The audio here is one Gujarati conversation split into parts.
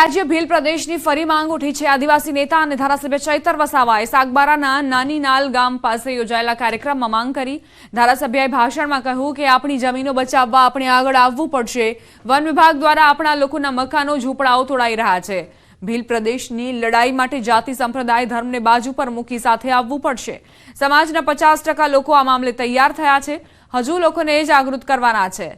રાજ્ય ભીલ પ્રદેશની ફરી માંગ ઉઠી છે. આદિવાસી નેતા અને ધારાસભ્ય ચૈતર વસાવાએ સાગબારાના નાનીનાલ ગામ પાસે યોજાયેલા કાર્યક્રમમાં માંગ કરી. ધારાસભ્યએ ભાષણમાં કહ્યું કે, આપણી જમીનો બચાવવા આપણે આગળ આવવું પડશે. વન વિભાગ દ્વારા આપણા લોકોના મકાનો ઝૂંપડાઓ તોડાઈ રહ્યા છે. ભીલ પ્રદેશની લડાઈ માટે જાતિ, સંપ્રદાય, ધર્મને બાજુ પર મૂકી સાથે આવવું પડશે. સમાજના પચાસ લોકો આ મામલે તૈયાર થયા છે. હજુ લોકોને જાગૃત કરવાના છે.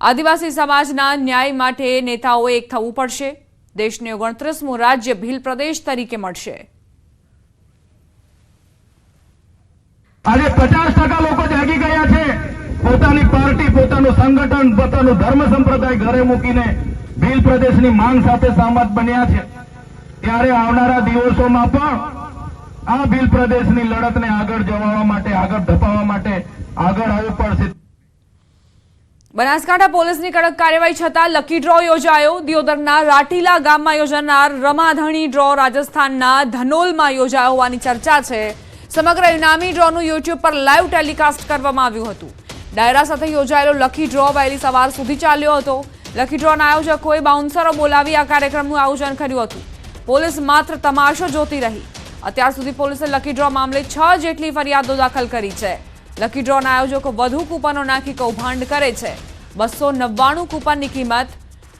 આદિવાસી સમાજના ન્યાય માટે નેતાઓએ એક થવું પડશે. દેશને ઓગણત્રીસમું રાજ્ય ભીલ પ્રદેશ તરીકે મળશે. આજે પચાસ ટકા લોકો જાગી ગયા છે. પોતાની પાર્ટી, પોતાનું સંગઠન, પોતાનું ધર્મ સંપ્રદાય ઘરે મૂકીને ભીલ પ્રદેશની માંગ સાથે સહમત બન્યા છે. ત્યારે આવનારા દિવસોમાં પણ આ ભીલ પ્રદેશની લડતને આગળ જવા માટે, આગળ ધપાવવા માટે આગળ આવવું પડશે. બનાસકાંઠા પોલીસની કડક કાર્યવાહી છતાં લકી ડ્રો યોજાયો. દિયોદરના રાટીલા ગામમાં યોજાનાર રમાધણી ડ્રો રાજસ્થાનના ધનોલમાં યોજાયો હોવાની ચર્ચા છે. સમગ્ર ઇનામી ડ્રોનું યુટ્યુબ પર લાઈવ ટેલિકાસ્ટ કરવામાં આવ્યું હતું. ડાયરા સાથે યોજાયેલો લકી ડ્રો વહેલી સવાર સુધી ચાલ્યો હતો. લકી ડ્રોના આયોજકોએ બાઉન્સરો બોલાવી આ કાર્યક્રમનું આયોજન કર્યું હતું. પોલીસ માત્ર તમાશો જોતી રહી. અત્યાર સુધી પોલીસે લકી ડ્રો મામલે છ જેટલી ફરિયાદો દાખલ કરી છે. લકી ડ્રોના આયોજકો વધુ કૂપનો નાખી કૌભાંડ કરે છે. બસો નવ્વાણું કૂપનની કિંમત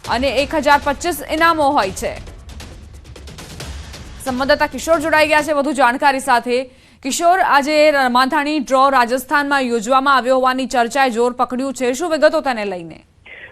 અને એક હજાર પચીસ ઇનામો હોય છે. સંવાદદાતા કિશોર જોડાઈ ગયા છે. વધુ જાણકારી સાથે કિશોર, આજે માથાણી ડ્રો રાજસ્થાનમાં યોજવામાં આવ્યો હોવાની ચર્ચાએ જોર પકડ્યું છે. શું વિગતો તેને લઈને?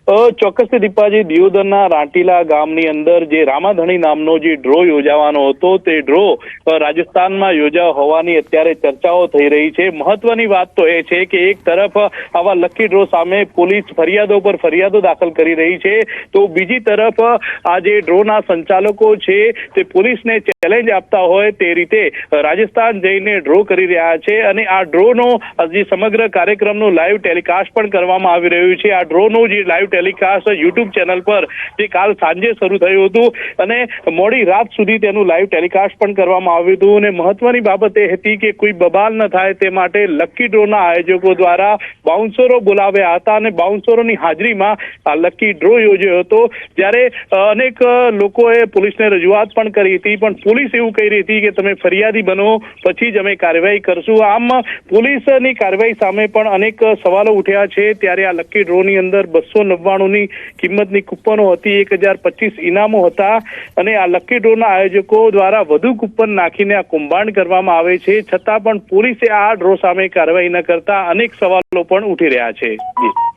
ચોક્કસથી દીપાજી દિયોદરના રાટીલા ગામની અંદર જે રામાધણી નામનો જે ડ્રો યોજાવાનો હતો, તે ડ્રો રાજસ્થાનમાં યોજા હોવાની અત્યારે ચર્ચાઓ થઈ રહી છે. મહત્વની વાત તો એ છે કે એક તરફ આવા લકી ડ્રો સામે પોલીસ ફરિયાદો પર ફરિયાદો દાખલ કરી રહી છે. તો બીજી તરફ આ જે ડ્રોના સંચાલકો છે, તે પોલીસને ચેલેન્જ આપતા હોય તે રીતે રાજસ્થાન જઈને ડ્રો કરી રહ્યા છે અને આ ડ્રોનો જે સમગ્ર કાર્યક્રમનું લાઈવ ટેલિકાસ્ટ પણ કરવામાં આવી રહ્યું છે. આ ડ્રોનું જે લાઈવ ટેલિકાસ્ટ યુટ્યુબ ચેનલ પર જે કાલ સાંજે શરૂ થયું હતું અને મોડી રાત સુધી તેનું લાઈવ ટેલિકાસ્ટ પણ કરવામાં આવ્યું હતું અને મહત્વની બાબત એ હતી કે કોઈ બબાલ ન થાય તે માટે લકી ડ્રોના આયોજકો દ્વારા બાઉન્સરો બોલાવ્યા હતા અને બાઉન્સરોની હાજરીમાં આ લકી ડ્રો યોજ્યો હતો. જ્યારે અનેક લોકોએ પોલીસને રજૂઆત પણ કરી હતી, પણ પોલીસ એવું કહી રહી હતી કે તમે ફરિયાદી બનો, પછી જ અમે કાર્યવાહી કરશું. આમ, પોલીસની કાર્યવાહી સામે પણ અનેક સવાલો ઉઠ્યા છે. ત્યારે આ લકી ડ્રોની અંદર બસો નવ્વાણુંની કિંમતની કૂપનો હતી. એક હજાર પચીસ ઇનામો હતા અને આ લકી ડ્રોના આયોજકો દ્વારા વધુ કૂપન નાખીને આ કૌભાંડ કરવામાં આવે છે. છતાં પણ પોલીસે આ ડ્રો સામે કાર્યવાહી ન કરતા અનેક સવાલો પણ ઉઠી રહ્યા છે.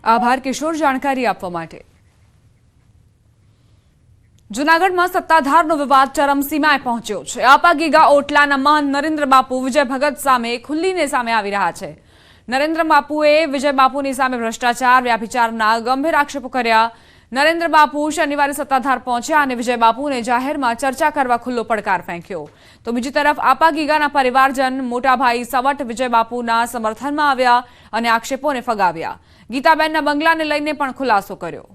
આભાર કિશોર, જાણકારી આપવા માટે. જુનાગઢમાં સત્તાધારનો વિવાદ ચરમસીમાએ પહોંચ્યો છે. આપા ગીગા ઓટલાના મહાન નરેન્દ્ર બાપુ, વિજય ભગત સામે, ખુલ્લીને સામે આવી રહ્યા છે. નરેન્દ્ર બાપુએ વિજય બાપુની સામે ભ્રષ્ટાચાર વ્યાભિચારના ગંભીર આક્ષેપો કર્યા. નરેન્દ્ર બાપુ શનિવારે સત્તાધાર પહોંચ્યા અને વિજય બાપુને જાહેરમાં ચર્ચા કરવા ખુલ્લો પડકાર ફેંક્યો. તો બીજી તરફ આપા ગીગાના પરિવારજન મોટાભાઈ સવટ વિજય બાપુના સમર્થનમાં આવ્યા અને આક્ષેપોને ફગાવ્યા. ગીતાબેનના બંગલાને લઈને પણ ખુલાસો કર્યો.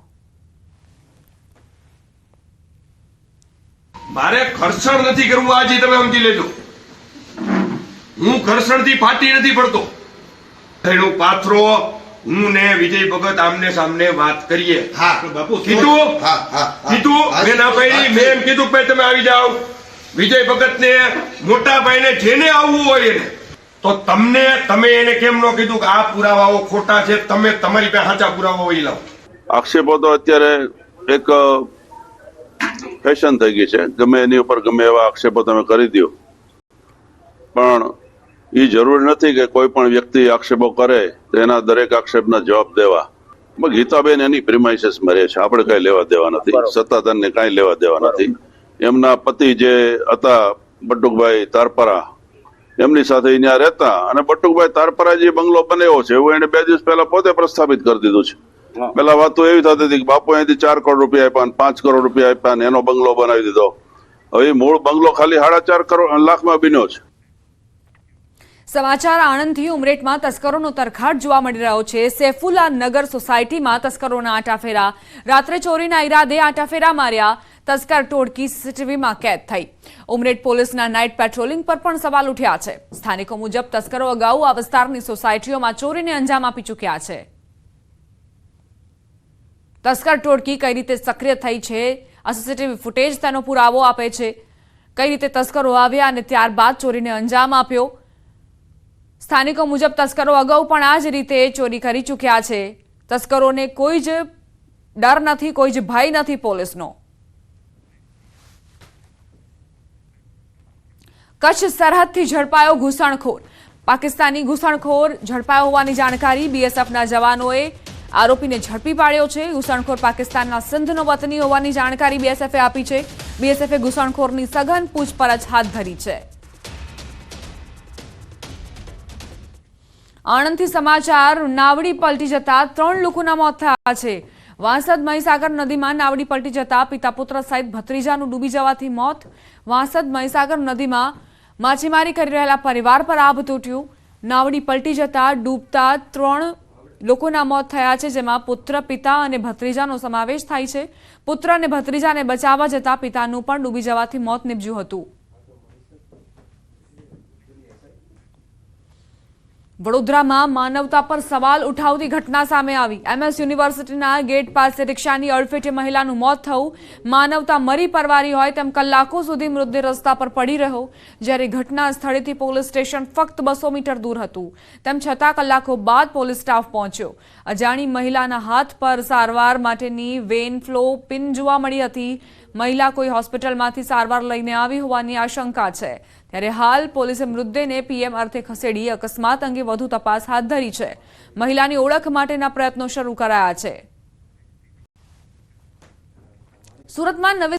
મારે ખર્ચણ નથી કરવું, આજે તમે સમજી લેજો. હું ખર્ચણથી ફાટી નથી પડતો. એનું પાથરો હું ને વિજય ભગત આમને સામને વાત કરીએ. હા. બાપુ કીધું? હા હા હા. કીધું? મેં ના પાડી મેં એમ કીધું કે ભાઈ તમે આવી જાઓ. વિજય ભગત ને મોટા ભાઈ ને જેને આવવું હોય એને. તો તમને તમે એને કેમ ન કીધું કે આ પુરાવાઓ ખોટા છે તમે તમારી પાસે સાચા પુરાવાઓ એ લાવો. આક્ષેપો તો અત્યારે એક ફેશન થઈ ગઈ છે. ગમે એની ઉપર ગમે એવા આક્ષેપો તમે કરી દો પણ એ જરૂર નથી કે કોઈ પણ વ્યક્તિ આક્ષેપો કરે તેના દરેક આક્ષેપના જવાબ દેવા. ગીતાબેન એની પ્રિમાઇસીસમાં મરે છે. આપણે કઈ લેવા દેવા નથી. સત્તાધનને કઈ લેવા દેવા નથી. એમના પતિ જે હતા બટુકભાઈ તારપરા એમની સાથે અહીંયા રહેતા અને બટુકભાઈ તારપરા જે બંગલો બનાવ્યો છે એવું એને બે દિવસ પહેલા પોતે પ્રસ્થાપિત કરી દીધું છે. પેલા વાત તો એવી થતી હતી કે બાપુ અહીંથી ચાર કરોડ રૂપિયા આપ્યા અને પાંચ કરોડ રૂપિયા આપ્યા અને એનો બંગલો બનાવી દીધો. હવે મૂળ બંગલો ખાલી સાડા ચાર કરોડ લાખમાં બન્યો છે. સમાચાર આણંદથી ઉમરેઠમાં તસ્કરોનો તરખાટ જોવા મળી રહ્યો છે. સેફુલા નગર સોસાયટીમાં તસ્કરોના આટાફેરા. રાત્રે ચોરીના ઈરાદે આટાફેરા માર્યા. તસ્કર ટોળકી સીસીટીવીમાં કેદ થઈ. ઉમરેઠ પોલીસના નાઇટ પેટ્રોલિંગ પર પણ સવાલ ઉઠ્યા છે. સ્થાનિકો મુજબ તસ્કરો અગાઉ આ વિસ્તારની સોસાયટીઓમાં ચોરીને અંજામ આપી ચૂક્યા છે. તસ્કર ટોળકી કઈ રીતે સક્રિય થઈ છે? આ સીસીટીવી ફૂટેજ તેનો પુરાવો આપે છે. કઈ રીતે તસ્કરો આવ્યા અને ત્યારબાદ ચોરીને અંજામ આપ્યો? સ્થાનિકો મુજબ તસ્કરો અગાઉ પણ આ જ રીતે ચોરી કરી ચૂક્યા છે. તસ્કરોને કોઈ જ ડર નથી, કોઈ જ ભય નથી પોલીસનો. કચ્છ સરહદથી ઝડપાયો ઘૂસણખોર. પાકિસ્તાની ઘૂસણખોર ઝડપાયો હોવાની જાણકારી બીએસએફના જવાનોએ આરોપીને ઝડપી પાડ્યો છે. ઘૂસણખોર પાકિસ્તાનના સિંધનો વતની હોવાની જાણકારી બીએસએફે આપી છે. બીએસએફે ઘૂસણખોરની સઘન પૂછપરછ હાથ ધરી છે. આણંદથી સમાચાર, નાવડી પલટી જતા ત્રણ લોકોના મોત થયા છે. વાંસદ મહીસાગર નદીમાં નાવડી પલટી જતા પિતા પુત્ર સહિત ભત્રીજાનું ડૂબી જવાથી મોત. વાંસદ મહીસાગર નદીમાં માછીમારી કરી રહેલા પરિવાર પર આભ તૂટ્યું. નાવડી પલટી જતા ડૂબતા ત્રણ લોકોના મોત થયા છે, જેમાં પુત્ર, પિતા અને ભત્રીજાનો સમાવેશ થાય છે. પુત્ર અને ભત્રીજાને બચાવવા જતા પિતાનું પણ ડૂબી જવાથી મોત નીપજ્યું હતું. વડોદરામાં માનવતા પર સવાલ ઉઠાવતી ઘટના સામે આવી. એમએસ યુનિવર્સિટીના ગેટ પાસે રિક્ષાની અડફેટે મહિલાનું મોત થયું. માનવતા મરી પરવારી હોય તેમ કલાકો સુધી મૃતદેહ રસ્તા પર પડી રહ્યો, જ્યારે ઘટના સ્થળેથી પોલીસ સ્ટેશન ફક્ત બસો મીટર દૂર હતું. તેમ છતાં કલાકો બાદ પોલીસ સ્ટાફ પહોંચ્યો. અજાણી મહિલાના હાથ પર સારવાર માટેની વેન ફ્લો પિન જોવા મળી હતી. મહિલા કોઈ હોસ્પિટલમાંથી સારવાર લઈને આવી હોવાની આશંકા છે. ત્યારે હાલ પોલીસે મૃતદેહને પીએમ અર્થે ખસેડી અકસ્માત અંગે વધુ તપાસ હાથ ધરી છે. મહિલાની ઓળખ માટેના પ્રયત્નો શરૂ કરાયા છે. સુરતમાં નવી